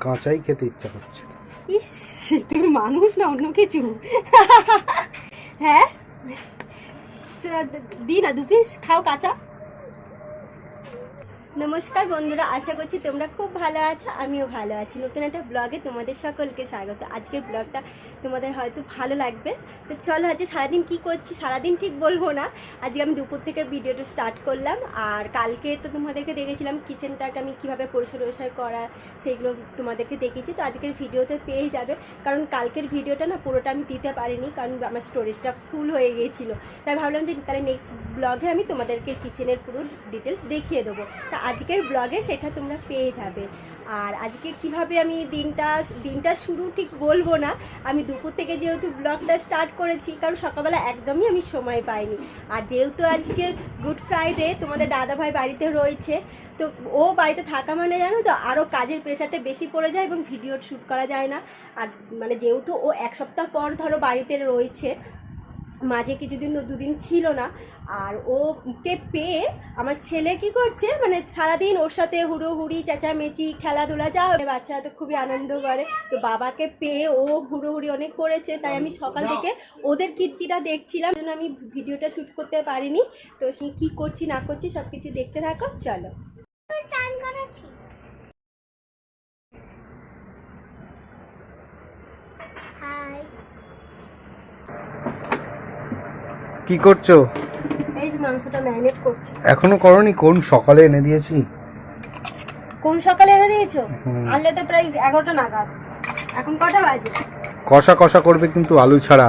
কাঁচাই খেতে ইচ্ছা করছে। ইস, তুমি মানুষ না, অন্য কিছু। হ্যাঁ? দি না, দু পিস খাও কাঁচা। নমস্কার বন্ধুরা, আশা করছি তোমরা খুব ভালো আছো, আমিও ভালো আছি। নতুন একটা ব্লগে তোমাদের সকলকে স্বাগত। আজকের ব্লগটা তোমাদের হয়তো ভালো লাগবে। তো চলো আজকে সারাদিন কি করছি, সারাদিন ঠিক বলব না। আজকে আমি দুপুর থেকে ভিডিওটা স্টার্ট করলাম। আর কালকে তো তোমাদেরকে দেখেছিলাম কিচেনটাকে আমি কীভাবে পরিষ্কার পরিষ্কার করা, সেগুলো তোমাদেরকে দেখেছি তো আজকের ভিডিওতে পেয়ে যাবে। কারণ কালকের ভিডিওটা না পুরোটা আমি দিতে পারিনি, কারণ আমার স্টোরেজটা ফুল হয়ে গিয়েছিল। তাই ভাবলাম যে তাহলে নেক্সট ব্লগে আমি তোমাদেরকে কিচেনের পুরো ডিটেলস দেখিয়ে দেবো। তা আজকের ব্লগে সেটা তোমরা পেয়ে যাবে। আর আজকে কীভাবে আমি দিনটা দিনটা শুরু ঠিক বলব না। আমি দুপুর থেকে যেহেতু ব্লগটা স্টার্ট করেছি, কারণ সকালবেলা একদমই আমি সময় পাইনি। আর যেহেতু আজকে গুড ফ্রাইডে তোমাদের দাদাভাই বাড়িতে রয়েছে, তো ও বাড়িতে থাকা মানে জানো তো আরও কাজের প্রেশারটা বেশি পড়ে যায় এবং ভিডিও শ্যুট করা যায় না। আর মানে যেহেতু ও এক সপ্তাহ পর ধরো বাড়িতে রয়েছে মাঝে কিছুদিন ও দুদিন ছিল না আর ওকে পেয়ে আমার ছেলে কি করছে মানে সারাদিন ওর সাথে হুড়োহুড়ি চেঁচামেচি খেলাধুলা যা হবে। বাচ্চারা তো খুবই আনন্দ করে। তো বাবাকে পেয়ে ও হুড়োহুড়ি অনেক করেছে তাই আমি সকাল থেকে ওদের কীর্তিটা দেখছিলাম। জন্য আমি ভিডিওটা শ্যুট করতে পারিনি। তো সে কী করছি না করছি সব কিছু দেখতে থাকো চলো। হাই কি করছ? এই যে মাংসটা ম্যারিনেট করছি। এখনও করনি? কোন সকালে এনে দিয়েছি? কোন সকালে এনে দিয়েছ? আনলে তো প্রায় এগারোটা নাগাদ। এখন কটা বাজে? কষা কষা করবে কিন্তু আলু ছাড়া।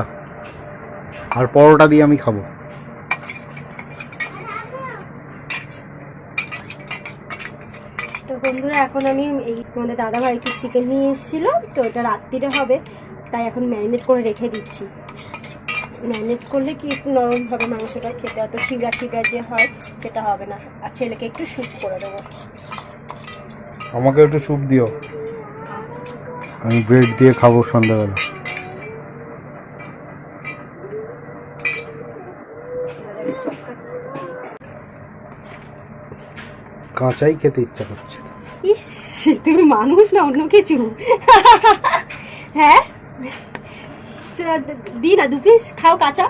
আর পরোটা দিয়ে আমি খাব। তো বন্ধুরা এখন আমি এই তোমাদের দাদাভাই একটু চিকেন নিয়ে এসেছিল তো এটা রাত্রিরে হবে তাই এখন ম্যারিনেট করে রেখে দিচ্ছি। ম্যারিনেট করলে কি একটু নরম হবে মাংসটা খেতে অত ছিগা ছিগা যে হয় সেটা হবে না। আর ছেলেকে একটু স্যুপ করে দেবো। আমাকে একটু স্যুপ দিও। আমি ব্রেড দিয়ে খাব সন্ধ্যাবেলা। কাঁচাই খেতে ইচ্ছা করছে। ইস তুমি মানুষ না অন্য কিছু। হ্যাঁ? দি না দু পিস খাও কাঁচা।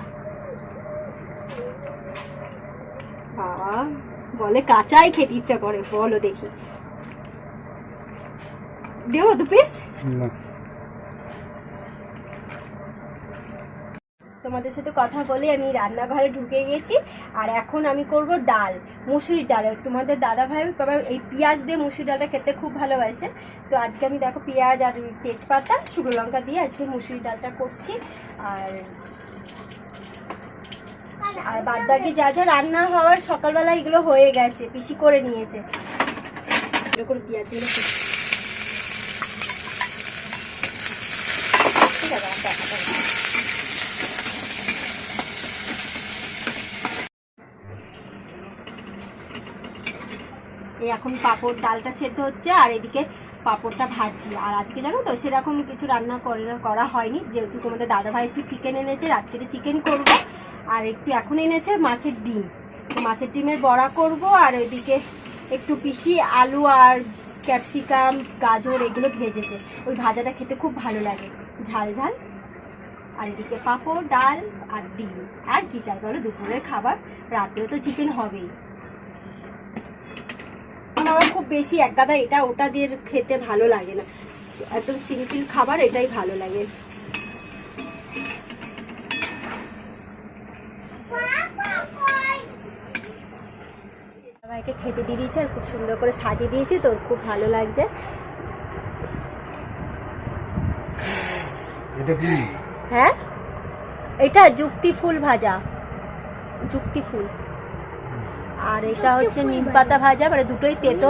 বাবা, বলে কাঁচাই খেতে ইচ্ছা করে, বলো দেখি। দেবো দু পিস না। তোমাদের সাথে কথা বলে আমি রান্নাঘরে ঢুকে গেছি। আর এখন আমি করব ডাল, মুসুরির ডাল। তোমাদের দাদা ভাই আবার এই পেঁয়াজ দিয়ে মুসুরি ডালটা খেতে খুব ভালোবাসে। তো আজকে আমি দেখো পেঁয়াজ আর তেজপাতা, শুকনো লঙ্কা দিয়ে আজকে মুসুরি ডালটা করছি। আর আর বাদ বাকি যা যা রান্না হওয়ার সকালবেলা এগুলো হয়ে গেছে, পিসি করে নিয়েছে। এরকম পেঁয়াজ দিয়ে ঠিক আছে আর দেখাবো না। এই এখন পাঁপড় ডালটা সেদ্ধ হচ্ছে আর এদিকে পাঁপড়টা ভাজছি। আর আজকে জানো তো সেরকম কিছু রান্না করে করা হয়নি। যেহেতু তোমাদের দাদাভাই একটু চিকেন এনেছে, রাত্রিরে চিকেন করব। আর একটু এখন এনেছে মাছের ডিম। মাছের ডিমের বড়া করব আর ওইদিকে একটু পিসি আলু আর ক্যাপসিকাম, গাজর এগুলো ভেজেছে। ওই ভাজাটা খেতে খুব ভালো লাগে। ঝাল ঝাল। আর এদিকে পাঁপড়, ডাল আর ডিম। আর কি চাই বলো? দুপুরের খাবার, রাতেও তো চিকেন হবেই। আমার খুব বেশি এক গাদা এটা ওটা দিয়ে খেতে ভালো লাগে না। একদম সিম্পল খাবার এটাই ভালো লাগে। সবাইকে খেতে দিয়ে দিয়েছে আর খুব সুন্দর করে সাজিয়ে দিয়েছে তো খুব ভালো লাগছে। এটা কি? হ্যাঁ? এটা যুক্তি ফুল ভাজা। যুক্তি ফুল। আর এটা হচ্ছে নিম পাতা ভাজা মানে দুটোই তেতো।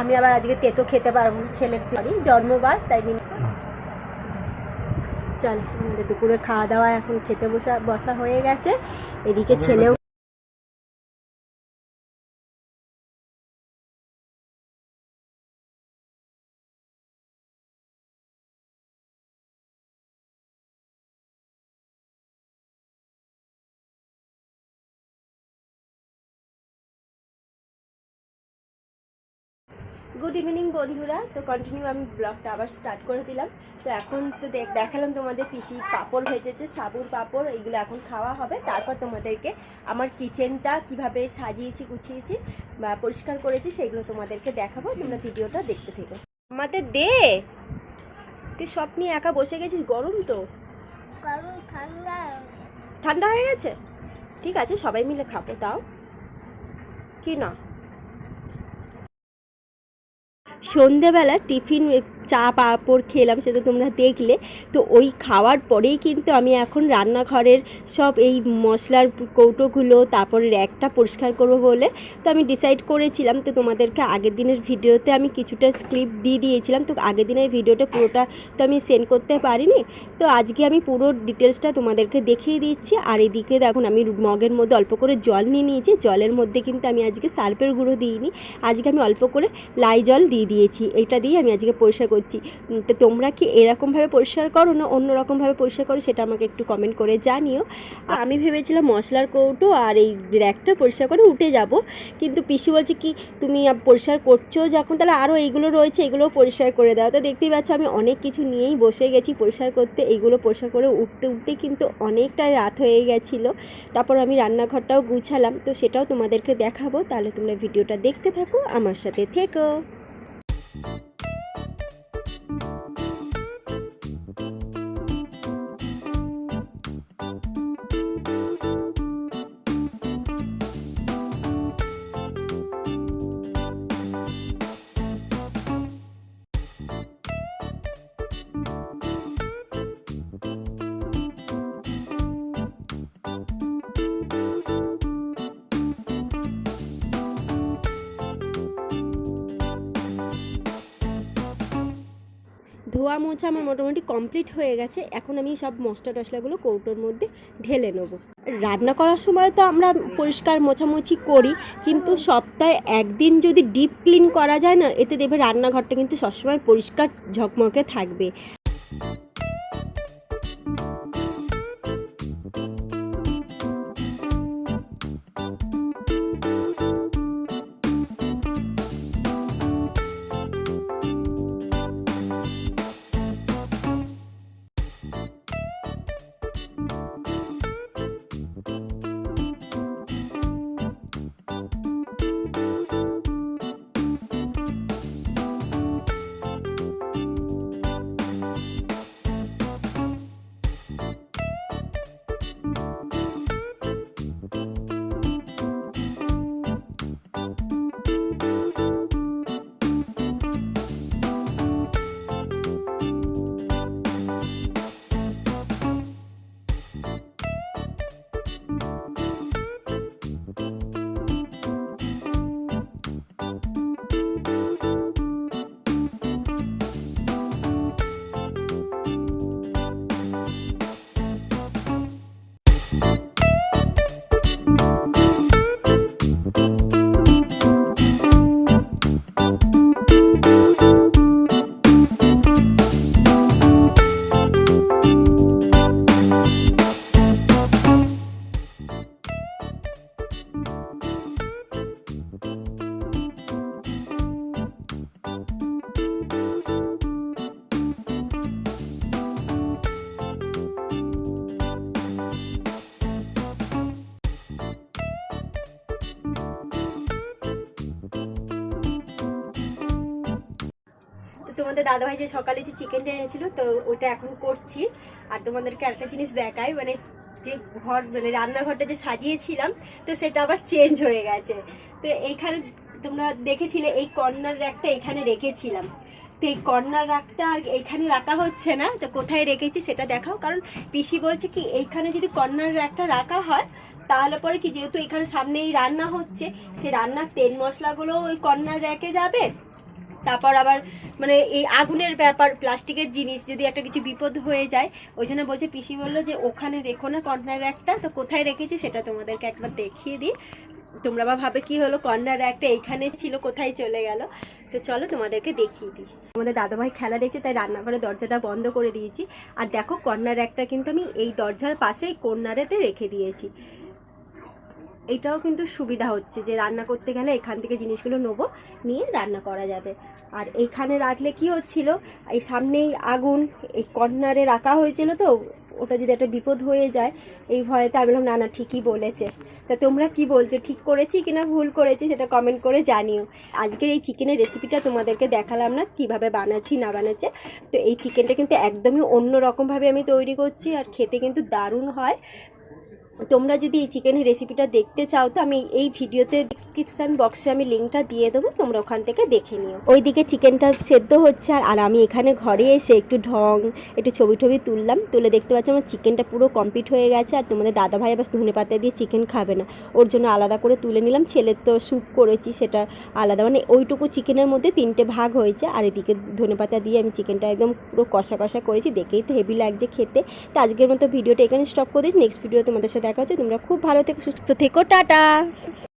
আমি আবার আজকে তেতো খেতে পারব না ছেলের জন্য জন্মবার তাই নিম চল আমাদের দুপুরে খাওয়া দাওয়া এখন খেতে বসা বসা হয়ে গেছে। এদিকে ছেলেও গুড ইভিনিং বন্ধুরা। তো কন্টিনিউ আমি ব্লগটা আবার স্টার্ট করে দিলাম। তো এখন তো দেখ- দেখালাম তোমাদের পিসি পাঁপড় ভেজেছে সাবুর পাপড় এগুলো এখন খাওয়া হবে। তারপর তোমাদেরকে আমার কিচেনটা কীভাবে সাজিয়েছি গুছিয়েছি বা পরিষ্কার করেছি সেগুলো তোমাদেরকে দেখাবো। তোমরা ভিডিওটা দেখতে থেকো। আমাদের দে! তুই সব নিয়ে একা বসে গেছিস? গরম তো। গরম ঠান্ডা ঠান্ডা হয়ে গেছে? ঠিক আছে সবাই মিলে খাব তাও কি না? সন্ধেবেলা টিফিন চা পাঁপড় খেলাম সেটা তোমরা দেখলে। তো ওই খাওয়ার পরেই কিন্তু আমি এখন রান্নাঘরের সব এই মশলার কৌটোগুলো তারপরে র্যাকটা পরিষ্কার করব বলে তো আমি ডিসাইড করেছিলাম। তো তোমাদেরকে আগের দিনের ভিডিওতে আমি কিছুটা ক্লিপ দিয়ে দিয়েছিলাম। তো আগের দিনের ভিডিওটা পুরোটা তো আমি সেন্ড করতে পারিনি। তো আজকে আমি পুরো ডিটেলসটা তোমাদেরকে দেখিয়ে দিচ্ছি। আর এদিকে দেখুন, আমি মগের মধ্যে অল্প করে জল নিয়ে নিয়েছি। জলের মধ্যে কিন্তু আমি আজকে সার্ফের গুঁড়ো দিইনি। আজকে আমি অল্প করে লাই জল দিয়ে দিয়েছি। এটা দিয়ে আমি আজকে পরিষ্কার করছি। তো তোমরা কি এরকমভাবে পরিষ্কার করো না অন্য রকমভাবে পরিষ্কার করো সেটা আমাকে একটু কমেন্ট করে জানিও। আমি ভেবেছিলাম মশলার কৌটো আর এই র্যাকটা পরিষ্কার করে উঠে যাব। কিন্তু পিসি বলছে কি, তুমি পরিষ্কার করছ যখন, তাহলে আরও এইগুলো রয়েছে, এগুলোও পরিষ্কার করে দাও। তো দেখতেই পাচ্ছ আমি অনেক কিছু নিয়েই বসে গেছি পরিষ্কার করতে। এইগুলো পরিষ্কার করে উঠতে উঠতে কিন্তু অনেকটাই রাত হয়ে গেছিল। তারপর আমি রান্নাঘরটাও গুছালাম। তো সেটাও তোমাদেরকে দেখাবো। তাহলে তোমরা ভিডিওটা দেখতে থাকো। আমার সাথে থেকো। ধোয়া মোছা আমার মোটামুটি কমপ্লিট হয়ে গেছে। এখন আমি সব মশলা টশলাগুলো কৌটোর মধ্যে ঢেলে নেব। রান্না করার সময় তো আমরা পরিষ্কার মোছামুছি করি, কিন্তু সপ্তাহে একদিন যদি ডিপ ক্লিন করা যায় না, এতে দেখবে রান্নাঘরটা কিন্তু সবসময় পরিষ্কার ঝকমকে থাকবে। তোমাদের দাদাভাই যে সকালে যে চিকেনটা এনেছিল, তো ওটা এখন করছি। আর তোমাদেরকে একটা জিনিস দেখাই মানে যে ঘর মানে রান্নাঘরটা যে সাজিয়েছিলাম, তো সেটা আবার চেঞ্জ হয়ে গেছে। তো এইখানে তোমরা দেখেছিলে, এই কর্নার র্যাকটা এখানে রেখেছিলাম। তো এই কর্নার রাখটা আর এইখানে রাখা হচ্ছে না, তো কোথায় রেখেছি সেটা দেখাও। কারণ পিসি বলছে কি, এইখানে যদি কর্নার রাখটা রাখা হয়, তাহলে পরে কি, যেহেতু এখানে সামনেই রান্না হচ্ছে, সে রান্নার তেল মশলাগুলো ওই কর্নার র্যাকে যাবে? তারপর আবার মানে এই আগুনের ব্যাপার, প্লাস্টিকের জিনিস যদি একটা কিছু বিপদ হয়ে যায়, ওই জন্য বলছে, পিসি বলল যে, ওখানে রেখো না কর্নার একটা, তো কোথায় রেখেছি সেটা তোমাদেরকে একবার দেখিয়ে দিই। তোমরা বা ভাবে কি হলো, কর্নার একটা এইখানে ছিল, কোথায় চলে গেল? তো চলো তোমাদেরকে দেখিয়ে দিই। আমাদের দাদাভাই খেলা দেখছে, তাই রান্নাঘরের দরজাটা বন্ধ করে দিয়েছি। আর দেখো, কর্নার একটা কিন্তু আমি এই দরজার পাশেই কর্নারেতে রেখে দিয়েছি। এটাও কিন্তু সুবিধা হচ্ছে যে রান্না করতে গেলে এখান থেকে জিনিসগুলো নেব, নিয়ে রান্না করা যাবে। আর এইখানে রাখলে কি হচ্ছিল, এই সামনেই আগুন, এই কর্নারে রাখা হয়েছিল তো, ওটা যদি একটা বিপদ হয়ে যায়, এই ভয়েতে আমি বললাম, না না, ঠিকই বলেছে। তা তোমরা কি বলছো, ঠিক করেছি কিনা, ভুল করেছি সেটা কমেন্ট করে জানিও। আজকের এই চিকেনের রেসিপিটা তোমাদেরকে দেখালাম না, কীভাবে বানাচ্ছি, না বানাচ্ছে। তো এই চিকেনটা কিন্তু একদমই অন্য রকমভাবে আমি তৈরি করছি, আর খেতে কিন্তু দারুণ হয়। তোমরা যদি এই চিকেনের রেসিপিটা দেখতে চাও, তো আমি এই ভিডিওতে ডিসক্রিপশান বক্সে আমি লিঙ্কটা দিয়ে দেবো, তোমরা ওখান থেকে দেখে নিও। ওইদিকে চিকেনটা সেদ্ধ হচ্ছে, আর আর আমি এখানে ঘরে এসে একটু ঢং, একটু ছবি টবি তুললাম, তুলে দেখতে পাচ্ছি আমার চিকেনটা পুরো কমপ্লিট হয়ে গেছে, আর তোমাদের দাদা ভাই আবার ধনে পাতা দিয়ে চিকেন খাবে না। ওর জন্য আলাদা করে তুলে নিলাম, ছেলের তো স্যুপ করেছি, সেটা আলাদা। মানে ওইটুকু চিকেনের মধ্যে তিনটে ভাগ হয়েছে, আর এদিকে ধনে পাতা দিয়ে আমি চিকেনটা একদম পুরো কষা কষা করেছি, দেখেই তো হেভি লাগছে খেতে। তো আজকের মতো ভিডিওটা এখানে স্টপ করে দিচ্ছি নেক্সট ভিডিও তোমাদের সাথে দেখা হচ্ছে। তোমরা খুব ভালো থেকো সুস্থ থেকো টাটা।